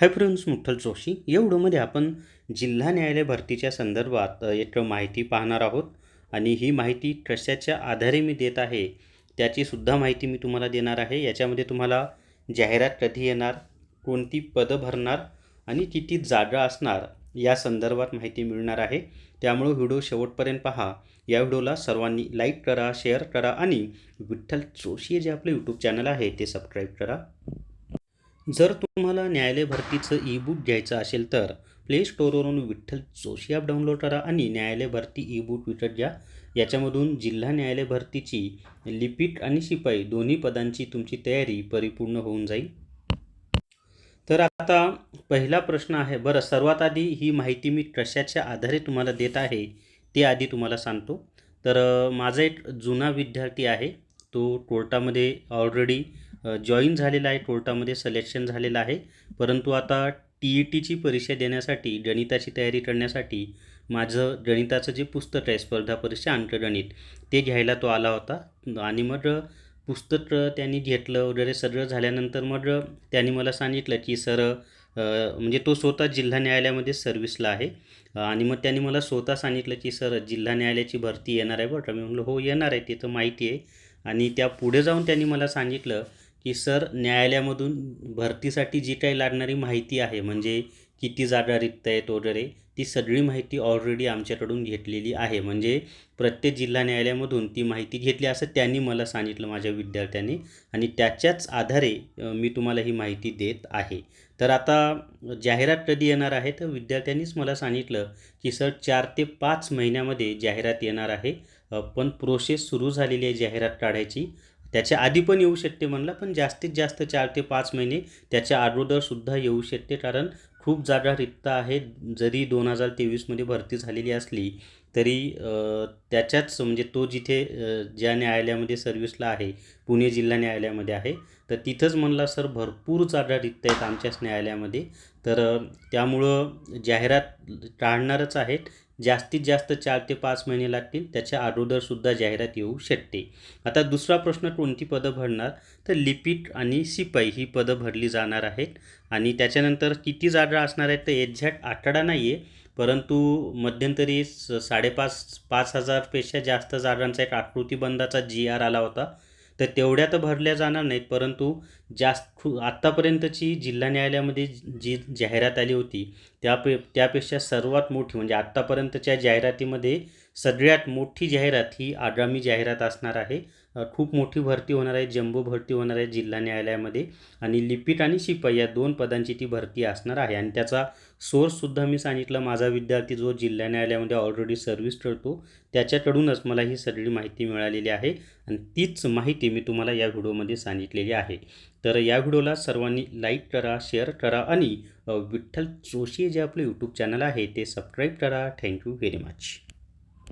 Hi friends मुठ्ठल Joshi या व्हिडिओमध्ये आपण जिल्हा न्यायालय भरतीच्या संदर्भात एक माहिती पाहणार आहोत. आणि ही माहिती कशाच्या आधारे मी देत आहे त्याचीसुद्धा माहिती मी तुम्हाला देणार आहे. याच्यामध्ये तुम्हाला जाहिरात कधी येणार कोणती पदं भरणार आणि किती जागा असणार या संदर्भात माहिती मिळणार आहे. त्यामुळे व्हिडिओ शेवटपर्यंत पहा. या व्हिडिओला सर्वांनी लाईक करा शेअर करा आणि विठ्ठल जोशी हे जे आपलं यूट्यूब चॅनल आहे ते सबस्क्राईब करा. जर तुम्हाला न्यायालय भरतीचं ई बुक घ्यायचं असेल तर प्ले स्टोअरवरून विठ्ठल जोशी ॲप डाउनलोड करा आणि न्यायालय भरती ई बुक विकत घ्या. याच्यामधून जिल्हा न्यायालय भरतीची लिपिक आणि शिपाई दोन्ही पदांची तुमची तयारी परिपूर्ण होऊन जाईल. तर आता पहिला प्रश्न आहे. बरं सर्वात आधी ही माहिती मी कशाच्या आधारे तुम्हाला देत आहे ते आधी तुम्हाला सांगतो. तर माझा एक जुना विद्यार्थी आहे. तो कोर्टामध्ये ऑलरेडी जॉईन झालेला आहे कोर्टामध्ये सिलेक्शन झालेलं आहे. परंतु आता टी ई टीची परीक्षा देण्यासाठी गणिताची तयारी करण्यासाठी माझं गणिताचं जे पुस्तक आहे स्पर्धा परीक्षा अंकगणित ते घ्यायला तो आला होता. आणि मग पुस्तक त्यांनी घेतलं वगैरे सगळं झाल्यानंतर मग त्यांनी मला सांगितलं की सर म्हणजे तो स्वतः जिल्हा न्यायालयामध्ये सर्व्हिसला आहे. आणि मग त्यांनी मला स्वतः सांगितलं की सर जिल्हा न्यायालयाची भरती येणार आहे बरं. मी म्हणलं हो येणार आहे ते तर माहिती आहे. आणि त्या पुढे जाऊन त्यांनी मला सांगितलं की सर न्यायालयामधून भरतीसाठी जी काही लागणारी माहिती आहे म्हणजे किती जागा रिक्त आहेत वगैरे ती सगळी माहिती ऑलरेडी आमच्याकडून घेतलेली आहे. म्हणजे प्रत्येक जिल्हा न्यायालयामधून ती माहिती घेतली असं त्यांनी मला सांगितलं माझ्या विद्यार्थ्यांनी. आणि त्याच्याच आधारे मी तुम्हाला ही माहिती देत आहे. तर आता जाहिरात कधी येणार आहे? तर विद्यार्थ्यांनीच मला सांगितलं की सर चार ते पाच महिन्यामध्ये जाहिरात येणार आहे. पण प्रोसेस सुरू झालेली आहे जाहिरात काढायची. त्याच्या आधी पण येऊ शकते म्हणलं पण जास्तीत जास्त चार ते पाच महिने त्याच्या अगोदरसुद्धा येऊ शकते. कारण खूप जागा रिक्त आहेत. जरी दोन हजार तेवीसमध्ये भरती झालेली असली तरी त्याच्याच म्हणजे तो जिथे ज्या न्यायालयामध्ये सर्व्हिसला आहे पुणे जिल्हा न्यायालयामध्ये आहे तर तिथंच म्हणला सर भरपूर जागा रिक्त आहेत आमच्याच न्यायालयामध्ये. तर त्यामुळं जाहिरात टाळणारच आहेत. जास्तीत जास्त चार ते पाच महिने लागतील त्याच्या अगोदरसुद्धा जाहिरात येऊ शकते. आता दुसरा प्रश्न कोणती पदं भरणार? तर लिपिक आणि सिपाई ही पदं भरली जाणार आहेत. आणि त्याच्यानंतर किती जागा असणार आहेत तर एक्झॅक्ट आठवडा नाही आहे परंतु मध्यंतरी स साडेपाच पाच हजारपेक्षा जास्त जागांचा एक आकृतीबंधाचा जी आर आला होता. तर तेवढ्या तर भरल्या जाणार नाहीत परंतु जास्त आत्तापर्यंतची जिल्हा न्यायालयामध्ये जी जाहिरात आली होती त्यापे त्यापेक्षा सर्वात मोठी म्हणजे आत्तापर्यंतच्या जाहिरातीमध्ये सगळ्यात मोठी जाहिरात ही आगामी जाहिरात असणार आहे. खूप मोठी भरती होणार आहे जम्बो भरती होणार आहे जिल्हा न्यायालयामध्ये आणि लिपिक आणि शिपाई या दोन पदांची ती भरती असणार आहे. आणि त्याचा सोर्ससुद्धा मी सांगितलं माझा विद्यार्थी जो जिल्हा न्यायालयामध्ये ऑलरेडी सर्व्हिस करतो त्याच्याकडूनच मला ही सगळी माहिती मिळालेली आहे आणि तीच माहिती मी तुम्हाला या व्हिडिओमध्ये सांगितलेली आहे. तर या व्हिडिओला सर्वांनी लाईक करा शेअर करा आणि विठ्ठल जोशी जे आपलं यूट्यूब चॅनल आहे ते सबस्क्राईब करा. Thank you very much